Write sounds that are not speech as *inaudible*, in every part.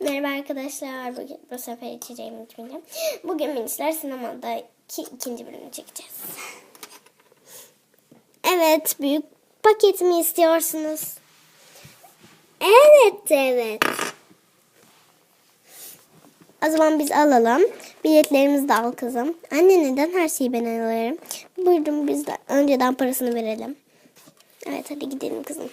Merhaba arkadaşlar. Bugün bu sefer içeceğimi içmeyeceğim. Bugün Minisler Sinema'da iki, ikinci bölümü çekeceğiz. Evet. Büyük paketimi istiyorsunuz. Evet evet. O zaman biz alalım. Biletlerimizi de al kızım. Anne neden her şeyi ben alırım? Buyurun biz de önceden parasını verelim. Evet hadi gidelim kızım.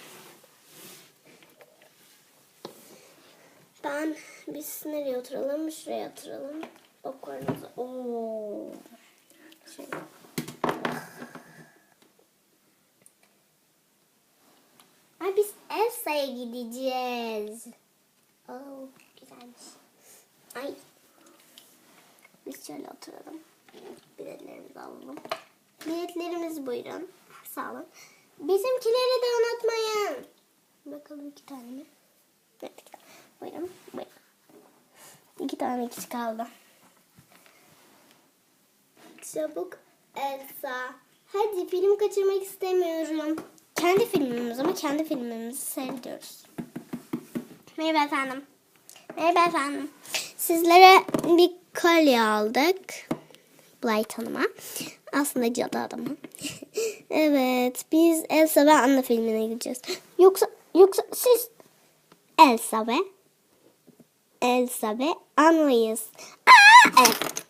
Ben biz nereye oturalım? Şuraya oturalım. Okulumuza. Oo. Şöyle. Ay biz Elsa'ya gideceğiz. Oo, güzelmiş. Ay. Biz şöyle oturalım. Biletlerimizi alalım. Biletlerimiz buyurun. Sağ olun. Bizimkileri de unutmayın. Bakalım iki tane mi? Evet. Buyurun. Buyurun. İki tane kişi kaldı. Çabuk Elsa. Hadi film kaçırmak istemiyorum. Kendi filmimiz ama kendi filmimizi seyrediyoruz. Merhaba efendim. Merhaba efendim. Sizlere bir kolye aldık. Blight Hanım'a. Aslında cadı adamı. *laughs* evet. Biz Elsa ve Anna filmine gideceğiz. Yoksa yoksa siz Elsa ve Elsa ve Anna'yız. Aa, evet.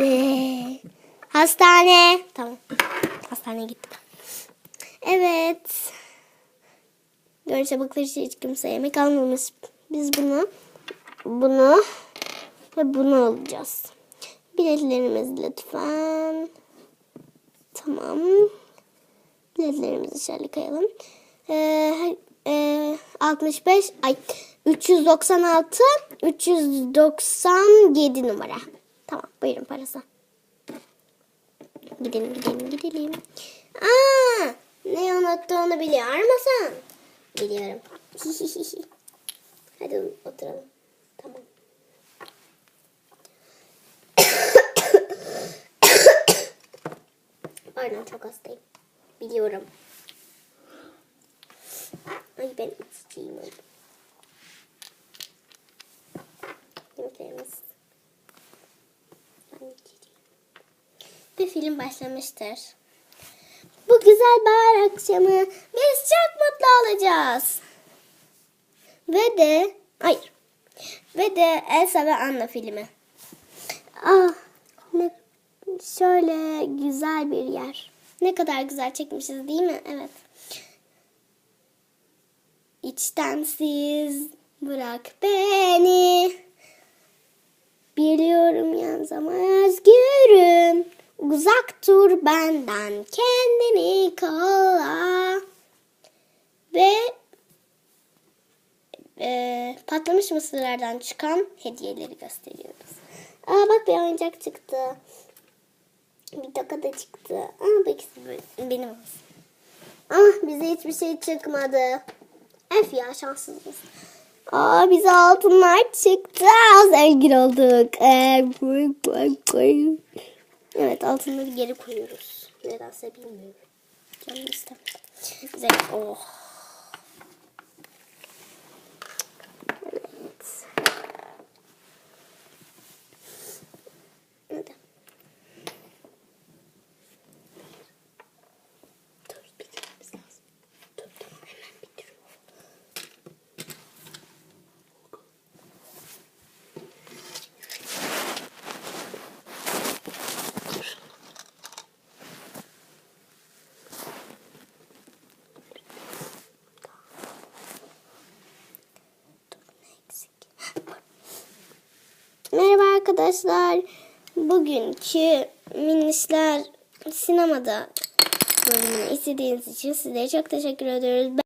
Ee, hastane. Tamam. Hastaneye gittik. Evet. Görüşe bakılırsa hiç kimse yemek almamış. Biz bunu, bunu ve bunu alacağız. Biletlerimiz lütfen. Tamam. Biletlerimizi şöyle koyalım. Ee, e, 65 ay 396 397 numara. Tamam buyurun parası. Gidelim gidelim gidelim. Aa, ne unuttuğunu biliyor musun? Biliyorum. *laughs* Hadi oturalım. Tamam. *coughs* Pardon çok hastayım. Biliyorum. Ay ben içeceğim. Ve film başlamıştır. Bu güzel bahar akşamı biz çok mutlu olacağız. Ve de hayır. Ve de Elsa ve Anna filmi. Ah ne şöyle güzel bir yer. Ne kadar güzel çekmişiz değil mi? Evet. İçtensiz bırak beni. Biliyorum yalnız ama özgürüm. Uzak dur benden kendini kolla. Ve e, patlamış mısırlardan çıkan hediyeleri gösteriyoruz. Aa bak bir oyuncak çıktı. Bir toka da çıktı. Aa bu ikisi benim olsun. Ah bize hiçbir şey çıkmadı. Ef ya şanssızız. Aa bize altınlar çıktı. Zengin olduk. Ee. Evet altınları geri koyuyoruz. Nedense bilmiyorum. Canım istemedi. Güzel. Oh. Merhaba arkadaşlar. Bugünkü minisler sinemada bölümünü izlediğiniz için size çok teşekkür ediyoruz.